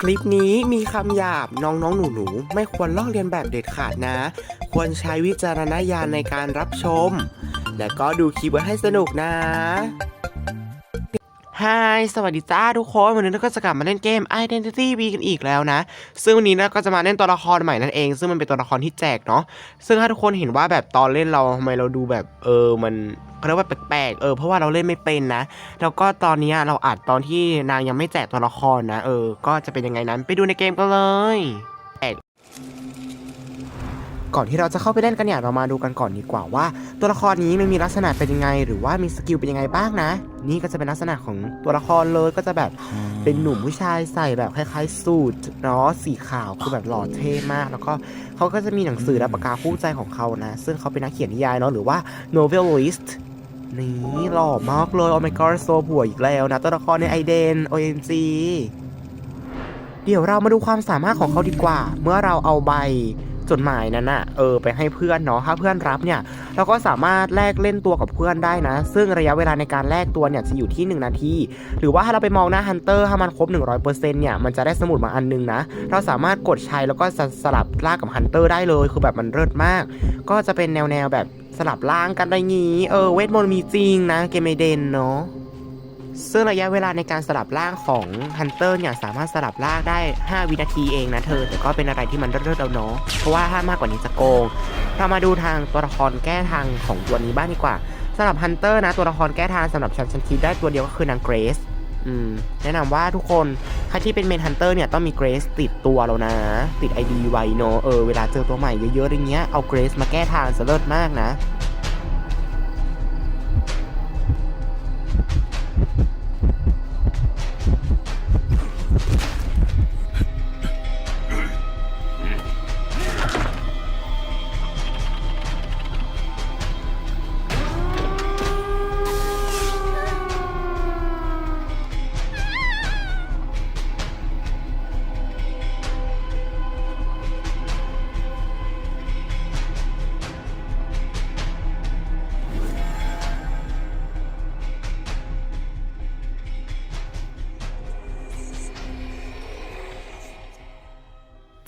คลิปนี้มีคำหยาบน้องๆหนูๆไม่ควรลอกเลียนแบบเด็ดขาดนะ ควรใช้วิจารณญาณในการรับชม และก็ดูคลิปไว้ให้สนุกนะ ฮายสวัสดีจ้าทุกคน วันนี้เราก็จะกลับมาเล่นเกม Identity V กันอีกแล้วนะ ซึ่งวันนี้เราก็จะมาเล่นตัวละครใหม่นั่นเอง ซึ่งมันเป็นตัวละครที่แจกเนาะ ซึ่งถ้าทุกคนเห็นว่าแบบตอนเล่นเราทำไมเราดูแบบเออ มันเขาเรียกว่าแปลกๆ เออ เพราะว่าเราเล่นไม่เป็นนะ แล้วก็ตอนนี้เราอัดตอนที่นางยังไม่แจกตัวละครนะ เออ ก็จะเป็นยังไงนั้น ไปดูในเกมกันเลย ก่อนที่เราจะเข้าไปเล่นกันเนี่ยเรามาดูกันก่อนดีกว่าว่า ตัวละครนี้มันมีลักษณะเป็นยังไง หรือว่ามีสกิลเป็นยังไงบ้างนะ นี่ก็จะเป็นลักษณะของตัวละครเลยก็จะแบบเป็นหนุ่มผู้ชายใส่แบบคล้ายๆสูทเนาะสีขาวคือแบบหล่อเท่มาก แล้วก็เขาก็จะมีหนังสือและปากกาคู่ใจของเขานะ ซึ่งเขาเป็นนักเขียนนิยายเนาะหรือว่า novelist นี่หล่อมากเลยโอ้ my god โซผัวอีกแล้วนะตัวละครในไอเดน ONG เดี๋ยวเรามาดูความสามารถของเขาดีกว่า เมื่อเราเอาใบ จดหมายนั้นอะเออไปให้เพื่อนเนาะถ้าเพื่อนรับเนี่ยเราก็สามารถแลกเล่นตัวกับเพื่อนได้นะ ซึ่งระยะเวลาในการแลกตัวเนี่ยจะอยู่ที่ 1 นาที หรือว่าถ้าเราไปมองหน้าฮันเตอร์ถ้ามันครบ 100%เนี่ยมันจะได้สมุดมาอันนึงนะ เราสามารถกดใช้แล้วก็สลับล่างกับฮันเตอร์ได้เลย คือแบบมันเลิศมาก ก็จะเป็นแนวแนวแบบสลับล่างกันอะไรงี้ เออเวทมนต์มีจริงนะเกมไอเดนเนาะ ซึ่งระยะเวลาในการสลับร่างของฮันเตอร์เนี่ยสามารถสลับร่างได้ 5 วินาทีเองนะเธอ แต่ก็เป็นอะไรที่มันเลิศๆแล้วเนาะเพราะว่าถ้ามากกว่านี้จะโกง เรามาดูทางตัวละครแก้ทางของตัวนี้บ้างดีกว่าสำหรับฮันเตอร์นะตัวละครแก้ทางสำหรับฉันฉันคิดได้ตัวเดียวก็คือนางเกรซอืมแนะนำว่าทุกคนใครที่เป็นเมนฮันเตอร์เนี่ยต้องมีเกรซติดตัวแล้วนะ ติด ID ไว้เนาะเออเวลาเจอตัวใหม่เยอะๆอย่างเงี้ยเอาเกรซมาแก้ทางจะเลิศมากนะ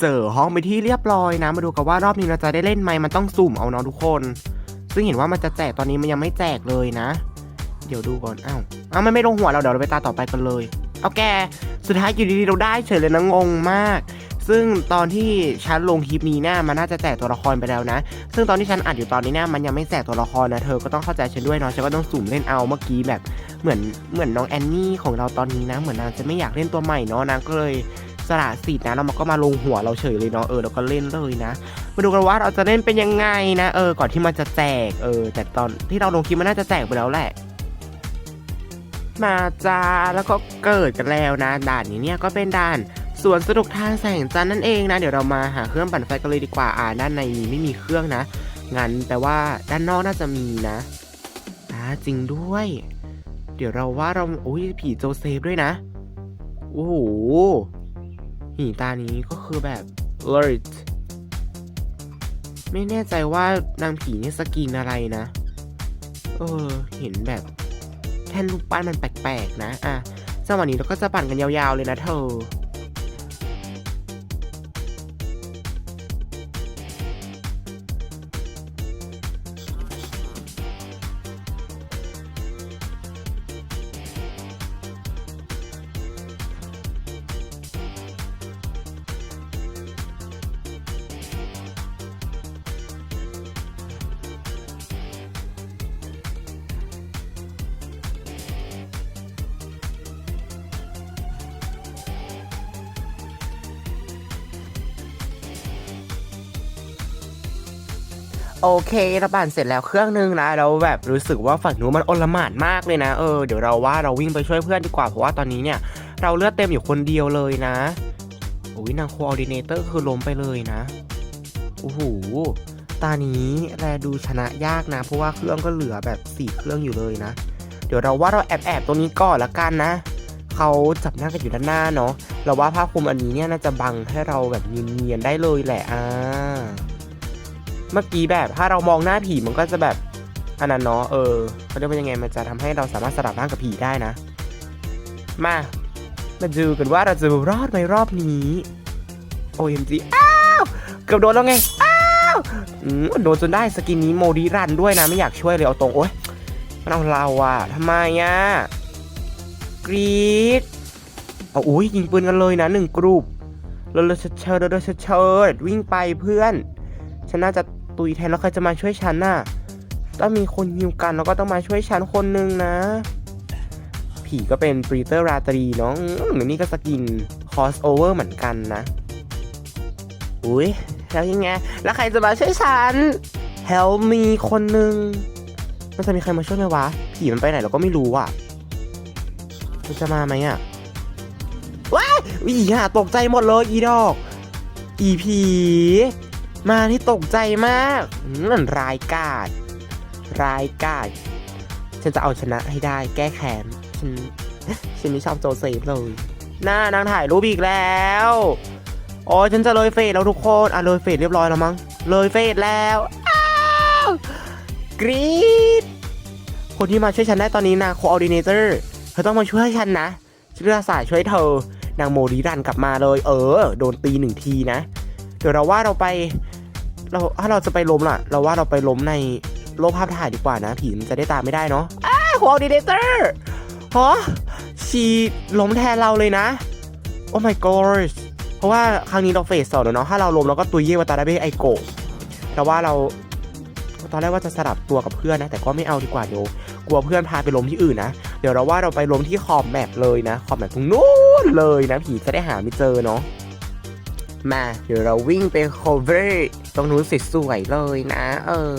จอห้องไปที่เรียบร้อยนะ มาดูกันว่ารอบนี้เราจะได้เล่นไหมมันต้องสุ่มเอาเนาะทุกคน ซึ่งเห็นว่ามันจะแจกตอนนี้มันยังไม่แจกเลยนะ เดี๋ยวดูก่อนอ้าวอ้าวมันไม่ลงหัวเราเดี๋ยวเราไปตาต่อไปกันเลยเอาแกสุดท้ายอยู่ดีๆเราได้เฉยเลยนะงงมาก ซึ่งตอนที่ฉันลงคลิปนี้นี่ยมันน่าจะแจกตัวละครไปแล้วนะ ซึ่งตอนที่ฉันอัดอยู่ตอนนี้นี่ยมันยังไม่แจกตัวละครนะเธอก็ต้องเข้าใจฉันด้วยเนาะฉันก็ต้องสุ่มเล่นเอาเมื่อกี้แบบเหมือนเหมือนน้องแอนนี่ของเราตอนนี้นะ เหมือนนางจะไม่อยากเล่นตัวใหม่เนาะนางก็เลย สละสิทธิ์นะแล้วมันก็มาลงหัวเราเฉยเลยเนาะเออเราก็เล่นเลยนะ มาดูกันว่าเราจะเล่นเป็นยังไงนะเออก่อนที่มันจะแจกเออ แต่ตอนที่เราลงคลิปมันน่าจะแจกไปแล้วแหละมาจ้าแล้วก็เกิดกันแล้วนะ ด่านนี้เนี่ยก็เป็นด่านสวนสนุกทางแสงจันทร์นั่นเองนะ เดี๋ยวเรามาหาเครื่องปั่นไฟกันเลยดีกว่าอ่าด้านในนี้ไม่มีเครื่องนะงั้นแปลว่าด้านนอกน่าจะมีนะอ่าจริงด้วย เดี๋ยวเราว่าเราโอ้ยผีโจเซฟด้วยนะโอ้โห หีตานี้ก็คือแบบ alert ไม่แน่ใจว่านางผีนี่สกินอะไรนะ เออ เห็นแบบ แท่นรูปปั้นมันแปลกๆนะ อะจังหวะนี้เราก็จะปั่นกันยาวๆเลยนะเธอ โอเคเราปั่นเสร็จแล้วเครื่องนึงนะเราแบบรู้สึกว่าฝั่งนู้นมันโอลหม่านมากเลยนะเออเดี๋ยวเราว่าเราวิ่งไปช่วยเพื่อนดีกว่าเพราะว่าตอนนี้เนี่ย เราเลือดเต็มอยู่คนเดียวเลยนะโอ้ยนางโคออดิเนเตอร์คือล้มไปเลยนะโอ้โหตานี้แลดูชนะยากนะ เพราะว่าเครื่องก็เหลือแบบสี่เครื่องอยู่เลยนะ เดี๋ยวเราว่าเราแอบแอบๆตรงนี้ก่อนละกันนะเขาจับหน้ากันอยู่ด้านหน้าเนาะเราว่าผ้าคลุมอันนี้เนี่ยน่าจะบังให้เราแบบเนียนๆได้เลยแหละอ่า เมื่อกี้แบบถ้าเรามองหน้าผีมันก็จะแบบอันนั้นเนาะเออเขาเรียกว่ายังไงมันจะทำให้เราสามารถสลับร่างกับผีได้นะ มามาดูกันว่าเราจะรอดไหมรอบนี้ OMG อ้าวเกือบโดนแล้วไงอ้าวโดนจนได้สกินนี้โมดีรันด้วยนะไม่อยากช่วยเลยเอาตรงโอ๊ยมันเอาเราอะทำไมอะกรีดเอาอุ้ยยิงปืนกันเลยนะหนึ่งกรุ๊ปเราเราเชิดเชิดเราเชิดเชิดวิ่งไปเพื่อน ฉันน่าจะตุยแทนแล้วใครจะมาช่วยฉันน่ะต้องมีคนฮิวกันแล้วก็ต้องมาช่วยฉันคนหนึ่งนะ ผีก็เป็นปรีเตอร์ราตรีเนาะอืมนี่ก็สกินคอสโอเวอร์เหมือนกันนะ อุ้ยแล้วยังไง แล้วใครจะมาช่วยฉัน Help me คนหนึ่งมันจะมีใครมาช่วยไหมวะ ผีมันไปไหนเราก็ไม่รู้อะมันจะมาไหมอะ ว้ายอีห่าตกใจหมดเลยอีดอก อีผี มาที่ตกใจมากนั่นรายกาดรายกาดฉันจะเอาชนะให้ได้แก้แค้นฉันฉันไม่ชอบโจเซฟเลยหน้านางถ่ายรูปอีกแล้วโอ้ฉันจะเลยเฟสแล้วทุกคนอะเลยเฟสเรียบร้อยแล้วมั้งเลยเฟสแล้วอ้าวกรี๊ดคนที่มาช่วยฉันได้ตอนนี้นะโคออดิเนเตอร์เธอต้องมาช่วยฉันนะฉันจะสายช่วยเธอนางโมดีรันกลับมาเลย เออ โดนตีหนึ่งทีนะ เดี๋ยวเราว่าเราไป เราถ้าเราจะไปล้มล่ะ เราว่าเราไปล้มในโลกภาพถ่ายดีกว่านะ ผีมันจะได้ตามไม่ได้เนาะอ้าโคอดิเนเตอร์ฮะชีล้มแทนเราเลยนะ โอ้ my god เพราะว่าครั้งนี้เราเฟสสองแล้วเนาะ ถ้าเราล้มเราก็ตุยเย่วาตาดาเบไอโกะแต่ว่าเราตอนแรกว่าจะสลับตัวกับเพื่อนนะ แต่ก็ไม่เอาดีกว่าเดี๋ยวกลัวเพื่อนพาไปล้มที่อื่นนะ เดี๋ยวเราว่าเราไปล้มที่ขอบแมปเลยนะ ขอบแมปตรงนู้นเลยนะผีจะได้หาไม่เจอเนาะ มา เดี๋ยวเราวิ่งไป cover ตรงนู้นสวยๆเลยนะ เออ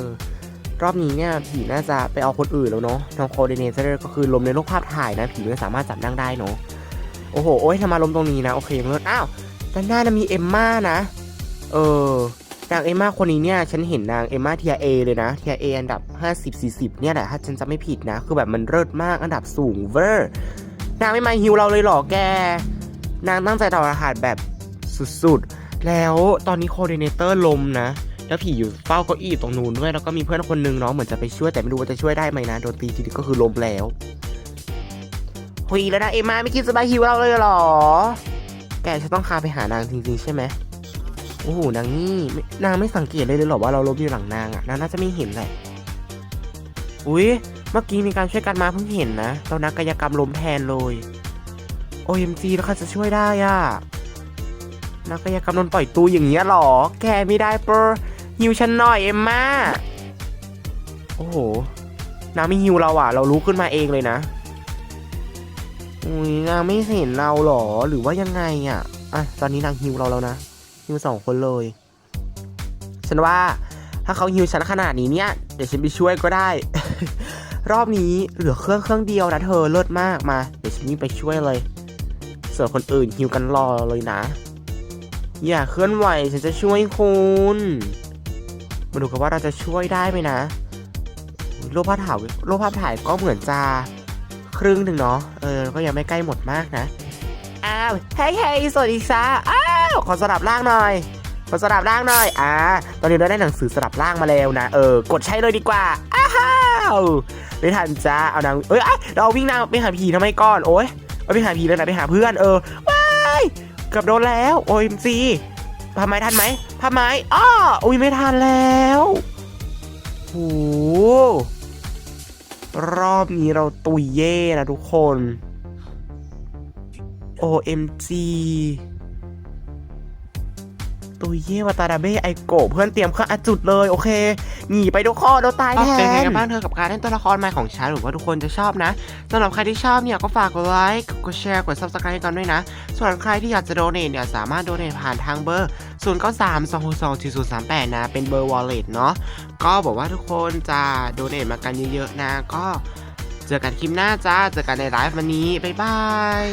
รอบนี้เนี่ยผีน่าจะไปเอาคนอื่นแล้วเนาะทางโคเดเนเตอร์ก็คือลมในโลกภาพถ่ายนะ ผีไม่สามารถจับนั่งได้เนาะ โอ้โห โอ้ยทำมาลมตรงนี้นะ โอเคยังเลิศอ้าว ด้านหน้านะมีเอมม่านะ เออนางเอมม่าคนนี้เนี่ย ฉันเห็นนางเอมม่าเทียเอเลยนะเทียเออันดับ 50 40 เนี่ยแหละถ้าฉันจะไม่ผิดนะ คือแบบมันเลิศมากอันดับสูงเวอร์นางไม่มาฮิวเราเลยเหรอแก นางตั้งใจต่อรหัสแบบ สุดๆ แล้วตอนนี้โคเดเนเตอร์ลมนะ แล้วผีอยู่เฝ้าเก้าอี้ตรงนู้นด้วย แล้วก็มีเพื่อนคนนึงเนาะเหมือนจะไปช่วยแต่ไม่รู้ว่าจะช่วยได้ไหมนะ โดนตีทีเดียวก็คือลมแล้วหุยแล้วนางเอมมาไม่คิดจะมาฮิวเราเลยเหรอ แกจะต้องพาไปหานางจริงๆใช่ไหมโอ้โหนางนี่นางไม่สังเกตเลยเลยหรอว่าเราล้มอยู่หลังนางอะนางน่าจะไม่เห็นแหละอุ้ยเมื่อกี้มีการช่วยกันมาเพิ่งเห็นนะเรานักกายกรรมลมแทนเลย OMG แล้วใครจะช่วยได้อะ นักกายกรรมโดนปล่อยตูอย่างเงี้ยหรอ แกไม่ได้เปอร์ฮิวฉันหน่อยเอ็มมาโอ้โหนางไม่ฮิวเราอะ เรารู้ขึ้นมาเองเลยนะ อุ้ยนางไม่เห็นเราหรอ หรือว่ายังไงอะ อะ ตอนนี้นางฮิวเราแล้วนะฮิวสองคนเลย ฉันว่าถ้าเขาฮิวฉันขนาดนี้เนี่ย เดี๋ยวฉันไปช่วยก็ได้ รอบนี้เหลือเครื่องเครื่องเดียวนะเธอเลิศมากมา เดี๋ยวฉันนี่ไปช่วยเลย ส่วนคนอื่นฮิวกันรอเลยนะ อย่าเคลื่อนไหวฉันจะช่วยคุณมาดูกันว่าเราจะช่วยได้ไหมนะโลกภาพถ่ายโลกภาพถ่ายก็เหมือนจะครึ่งหนึ่งเนาะเออก็ยังไม่ใกล้หมดมากนะอ้าวเฮ้ยเฮ้ยสวัสดีจ้าอ้าวขอสลับร่างหน่อยขอสลับร่างหน่อยอ่าตอนนี้เราได้หนังสือสลับร่างมาแล้วนะเออกดใช้เลยดีกว่าอ้าวไม่ทันจ้าเอานางเอ้ยเราวิ่งนางไปหาผีทำไมก่อนโอ้ยไปหาผีเลยนะไปหาเพื่อนเออว้าย กือบโดนแล้วโอ้ยซีทำไม้ทันไหมผ้าไม้อ้ออุ้ยไม่ทันแล้วโหรอบนี้เราตุยเย่นะทุกคน OMG ตุยเย่วาตาดาเบะไอโกะเพื่อนเตรียมเครื่องอจุดเลยโอเคหนีไปทุกคนเราตายแทนเป็นไงกันบ้างเธอกับการเล่นตัวละครใหม่ของฉันหรือว่าทุกคนจะชอบนะสำหรับใครที่ชอบเนี่ยก็ฝากกดไลค์กดแชร์กด subscribe กันด้วยนะ ส่วนใครที่อยากจะโดเนทเนี่ยสามารถโดเนทผ่านทางเบอร์0 9 3 2 6 2 4 0 3 8นะเป็นเบอร์ wallet เนาะก็บอกว่าทุกคนจะโดเนทมากันเยอะๆนะ ก็เจอกันคลิปหน้าจ้าเจอกันในไลฟ์วันนี้บ๊ายบาย